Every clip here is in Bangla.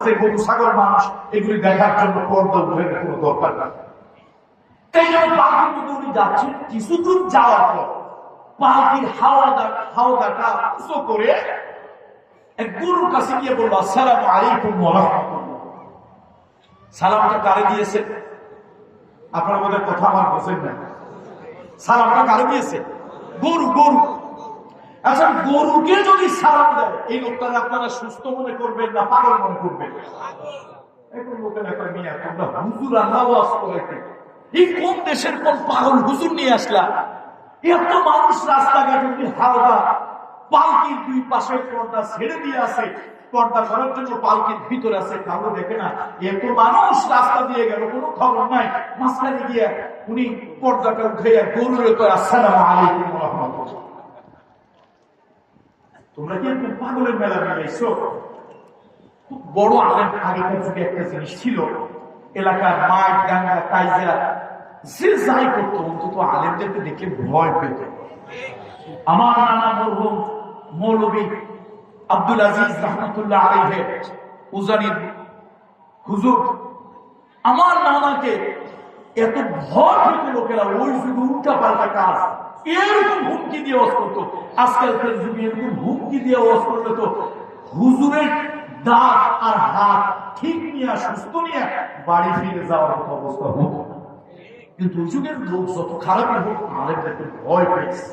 আছে, গরু ছাগল মানুষ এগুলি দেখার জন্য পর্দা উঠে কোনো দরকার না এই মধ্যে উনি যাচ্ছেন কিছু দূর যাওয়ার পর উঁচু করে এক কাছে গিয়ে আলাইকুম সালামটা কারে দিয়েছে? আপনারা বোধহয় কথা আমার বোঝেন না সালামটা কারে দিয়েছে? গরু গরু। আচ্ছা গরুকে যদি সালাম দেয়, এই লোকটাকে আপনারা সুস্থ মনে করবেন না পাগল মনে করবেন? ছেড়ে আছে, পর্দা ভিতরে আছে দেখে না? এত মানুষ রাস্তা দিয়ে গেল, কোনো খবর নাই। মাঝখানে গিয়ে উনি পর্দাটা উঠে গরুরে আসসালাম আলাইকুম রহমতুল্লাহ। তোমরা কি একটু পাগলের মেলা মিলাইছো খুব বড় আলেম আগেকার যুগে একটা জিনিস ছিল, এলাকার মাঠ, ডাঙ্গা কাইজা যে যাই করতো, অন্তত আলেমদেরকে দেখে ভয় পেত। আমার নানা মরহুম মৌলবী আব্দুল আজিজ রহমতুল্লাহ আলাইহে, উজানির হুজুর, আমার নানাকে এত ভয় পেত লোকেরা ওই যুগে উল্টা পাল্টা কাজ। এরকম হুমকি দিয়ে ওয়াজ করতো। আজকালকার যুগে এরকম হুমকি দিয়ে ওয়াজ করলে তো হুজুরের দাঁত আর হাত ঠিক নিয়ে সুস্থ নিয়ে বাড়ি ফিরে যাওয়ার মতো অবস্থা হতো। কিন্তু যুগের লোক যত খারাপই হোক আলেমদেরকে ভয় পেয়েছে।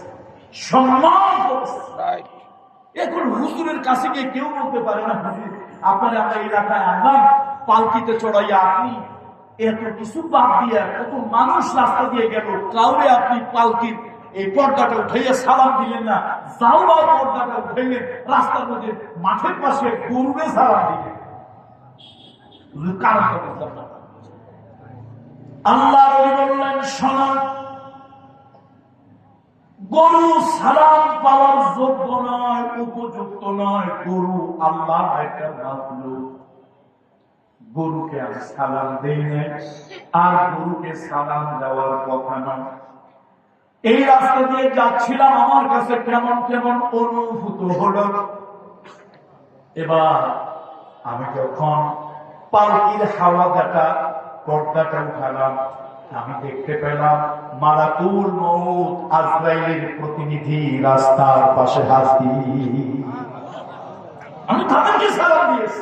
সম্মান এখন হুজুরের কাছে গিয়ে কেউ বলতে পারে না হুজুর আপনারা আমরা এলাকায় আনলাম পালকিতে চড়াইয়া আপনি এত কিছু বাদ কত মানুষ রাস্তা দিয়ে গেল। কাউরে আপনি পালকির এই পর্দাটা সালাম দিলেন না পর্দাটা উঠাইলেন রাস্তার মধ্যে মাঠের পাশে সালাম দিলেন। আল্লাহ বললেন গরু সালাম পাওয়ার যোগ্য নয়, উপযুক্ত নয়, গরু আল্লাহ একটা গরুকে আর সালাম দেই নাই, আর গরুকে সালাম দেওয়ার কথা না। এই রাস্তা দিয়ে যাচ্ছিলাম, আমার কাছে কেমন কেমন অনুভূত হলো। এবার আমি যখন পালকির হাওয়া দেখা পর্দাটা উঠালাম, আমি দেখতে পেলাম মালাকুল মৌত আজরাইলের প্রতিনিধি রাস্তার পাশে হাজির। আমি তাদেরকে সালাম দিয়েছি।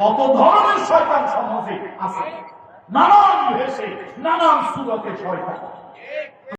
কত ধরনের শয়তান সমাজে আছে? নানান ভেসে নানান সুরতে শয়তান।